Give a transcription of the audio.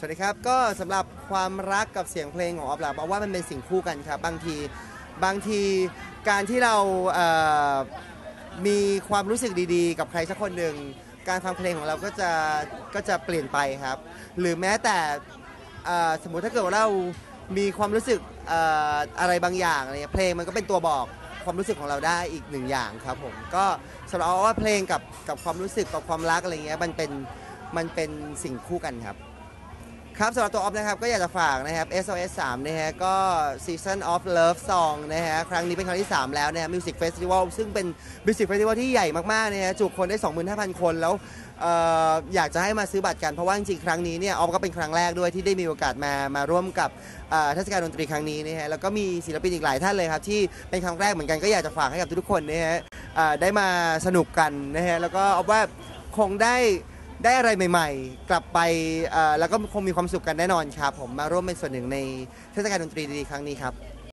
สวัสดีครับ ก็สำหรับความรักกับเสียงเพลงของออฟล่ะบอกว่ามันเป็นสิ่งคู่กันครับ บางทีบางทีการที่เราเมีความรู้สึกดีๆ กับใครสักคนหนึ่งการฟังเพลงของเราก็จะก็จะเปลี่ยนไปครับ หรือแม้แต่สมมุติถ้าเกิดว่าเรามีความรู้สึกออะไรบางอย่างอะไรเงี้ยเพลงมันก็เป็นตัวบอกความรู้สึกของเราได้อีกหนึ่งอย่างครับผมก็สำหรับออฟว่าเพลงกับกับความรู้สึกกับความรักอะไรเงี้ยมันเป็นมันเป็นสิ่งคู่กันครับ ครับสำหรับตัวออฟนะครับก็อยากจะฝากนะครับ SOS 3นะฮะก็ Season of Love Song นะฮะครั้งนี้เป็นครั้งที่ 3 แล้วนะฮะ Music Festival ซึ่งเป็น Music Festival ที่ใหญ่มากๆนะฮะจุคนได้ 25,000 คนแล้วเอ่ออยากจะให้มาซื้อบัตรกันเพราะว่าจริงๆครั้งนี้เนี่ยออฟก็เป็นครั้งแรกด้วยที่ได้มีโอกาสมามาร่วมกับเอ่อเทศกาลดนตรีครั้งนี้นะฮะแล้วก็มีศิลปินอีกหลายท่านเลยครับที่เป็นครั้งแรกเหมือนกันก็อยากจะฝากให้กับทุกๆคนนะฮะเอ่อได้มาสนุกกันนะฮะแล้วก็เอาว่าคงได้ ได้อะไรใหม่ ๆ กลับไปเอ่อแล้วก็คงมีความสุขกันแน่นอนครับผมมาร่วมเป็นส่วนหนึ่งในเทศกาลดนตรีดีๆครั้งนี้ครับ